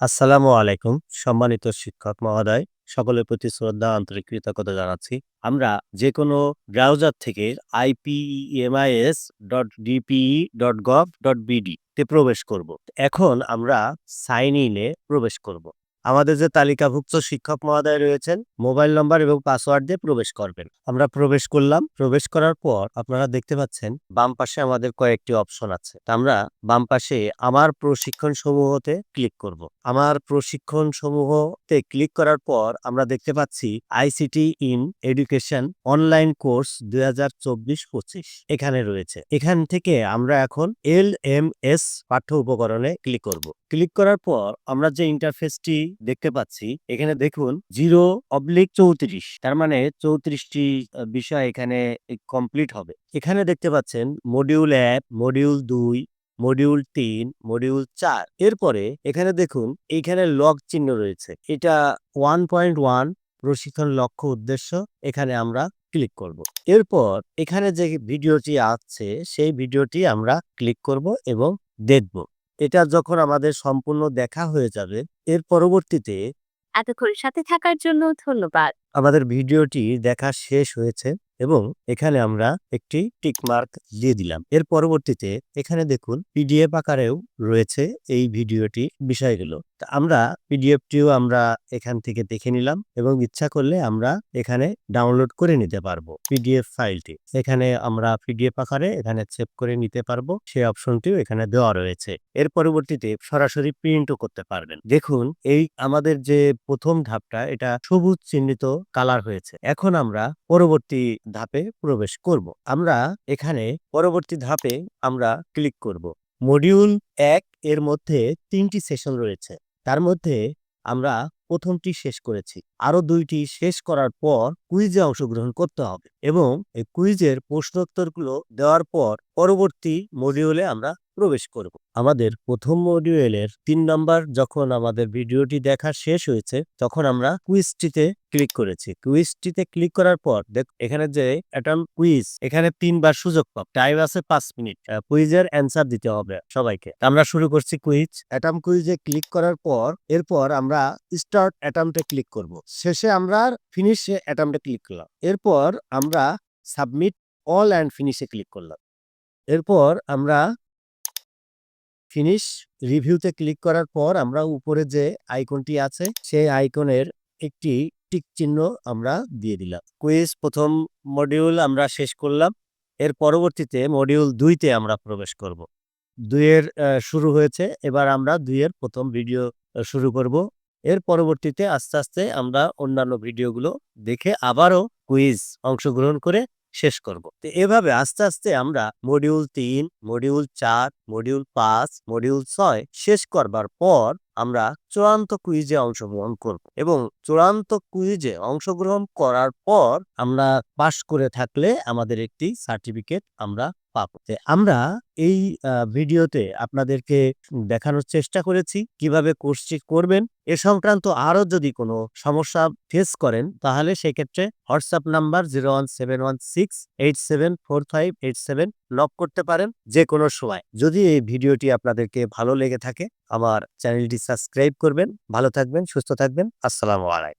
আসসালামু আলাইকুম, সম্মানিত শিক্ষক মহোদয়। সকলের প্রতি শ্রদ্ধা, আন্তরিক কৃতজ্ঞতা জানাচ্ছি। আমরা যে কোনো ব্রাউজার থেকে IPMIS dot DPE dot gov dot BD তে প্রবেশ করব। এখন আমরা সাইন ইনে প্রবেশ করব। আমাদের যে তালিকাভুক্ত শিক্ষক মহোদয় রয়েছেন, মোবাইল নম্বর এবং পাসওয়ার্ড দিয়ে প্রবেশ করবেন। আমরা প্রবেশ করলাম। প্রবেশ করার পর আপনারা দেখতে পাচ্ছেন, বাম পাশে আমাদের কয়েকটি অপশন আছে। আমরা বাম পাশে আমার প্রশিক্ষণ সমূহতে ক্লিক করব। আমার প্রশিক্ষণ সমূহতে ক্লিক করার পর আমরা দেখতে পাচ্ছি ICT in education online course দুই হাজার চব্বিশ পঁচিশ এখানে রয়েছে। এখান থেকে আমরা এখন এল এম এস পাঠ্য উপকরণে ক্লিক করব। ক্লিক করার পর আমরা যে ইন্টারফেসটি দেখতে পাচ্ছি। এখানে দেখুন, জিরো অবলিক চৌত্রিশ। তার মানে চৌত্রিশটি বিষয় এখানে কমপ্লিট হবে। এখানে দেখতে পাচ্ছেন মডিউল এক মডিউল দুই মডিউল তিন মডিউল চার। এরপরে এখানে দেখুন এইখানে লগ চিহ্ন রয়েছে। এটা ওয়ান পয়েন্ট ওয়ান প্রশিক্ষণ লক্ষ্য উদ্দেশ্য, এখানে আমরা ক্লিক করব। এরপর এখানে যে ভিডিওটি আছে সেই ভিডিওটি আমরা ক্লিক করব এবং দেখব। এটা যখন আমাদের সম্পূর্ণ দেখা হয়ে যাবে এর পরবর্তীতে এতক্ষণ সাথে থাকার জন্য ধন্যবাদ। আমাদের ভিডিওটি দেখা শেষ হয়েছে এবং এখানে আমরা একটি টিকমার্ক দিয়ে দিলাম। এর পরবর্তীতে এখানে দেখুন পিডিএফ আকারেও রয়েছে এই ভিডিওটি বিষয়গুলো। আমরা পিডিএফটিও আমরা এখান থেকে দেখে নিলাম এবং ইচ্ছা করলে আমরা এখানে ডাউনলোড করে নিতে পারব পিডিএফ ফাইলটি। এখানে আমরা পিডিএফ আকারে এখানে সেভ করে নিতে পারব। সেই অপশনটিও এখানে দেওয়া রয়েছে। এর পরবর্তীতে সরাসরি প্রিন্টও করতে পারবেন। দেখুন, এই আমাদের যে প্রথম ধাপটা, এটা সবুজ চিহ্নিত কালার হয়েছে। এখন আমরা পরবর্তী ধাপে প্রবেশ করব। আমরা এখানে পরবর্তী ধাপে আমরা ক্লিক করব। মডিউল এক এর মধ্যে তিনটি সেশন রয়েছে। তার মধ্যে আমরা প্রথমটি শেষ করেছি। আরও দুইটি শেষ করার পর কুইজে অংশগ্রহণ করতে হবে এবং এই কুইজের প্রশ্নোত্তরগুলো দেওয়ার পর পরবর্তী মডিউলে আমরা প্রবেশ করব। আমাদের প্রথম মডিউলের তিন নম্বর যখন আমাদের ভিডিওটি দেখা শেষ হয়েছে, তখন আমরা কুইজটিতে ক্লিক করেছি। কুইজটিতে ক্লিক করার পর, দেখ, এখানে যে অ্যাটম কুইজ এখানে তিনবার সুযোগ পাব টাইম আছে পাঁচ মিনিট কুইজের অ্যান্সার দিতে হবে সবাইকে। আমরা শুরু করছি কুইজ অ্যাটম কুইজে ক্লিক করার পর, এরপর আমরা স্টার্ট অ্যাটাম্পটে ক্লিক করব। শেষে আমরা ফিনিশ অ্যাটাম্পটে ক্লিক করলাম। এরপর আমরা সাবমিট অল অ্যান্ড ফিনিশে ক্লিক করলাম। এরপর আমরা ফিনিশ রিভিউতে ক্লিক করার পর আমরা উপরে যে আইকনটি আছে, সেই আইকনের একটি টিক চিহ্ন আমরা দিয়ে দিলাম। কুইজ প্রথম মডিউল আমরা শেষ করলাম। এর পরবর্তীতে মডিউল দুইতে আমরা প্রবেশ করব। দুইয়ের শুরু হয়েছে। এবার আমরা দুইয়ের প্রথম ভিডিও শুরু করব। এর পরবর্তীতে আস্তে আস্তে আমরা অন্যান্য ভিডিওগুলো দেখে আবারও কুইজ অংশগ্রহণ করে শেষ করব। তো এভাবে আস্তে আস্তে আমরা মডিউল তিন মডিউল চার মডিউল পাঁচ মডিউল ছয় শেষ করবার পর আমরা চূড়ান্ত কুইজে অংশগ্রহণ করব এবং চূড়ান্ত কুইজে অংশগ্রহণ করার পর আমরা পাশ করে থাকলে আমাদের একটি সার্টিফিকেট আমরা পাবো। আমরা এই ভিডিওতে আপনাদেরকে দেখানোর চেষ্টা করেছি কীভাবে কোর্সটি করবেন। এ সংক্রান্ত আরও যদি কোনো সমস্যা ফেস করেন, তাহলে সেক্ষেত্রে WhatsApp number zero one seven one six eight seven four five eight seven lock করতে পারেন যে কোনো সময়। যদি এই ভিডিওটি আপনাদেরকে ভালো লেগে থাকে, আমার চ্যানেলটি সাবস্ক্রাইব করবেন। ভালো থাকবেন, সুস্থ থাকবেন। আসসালামু আলাইকুম।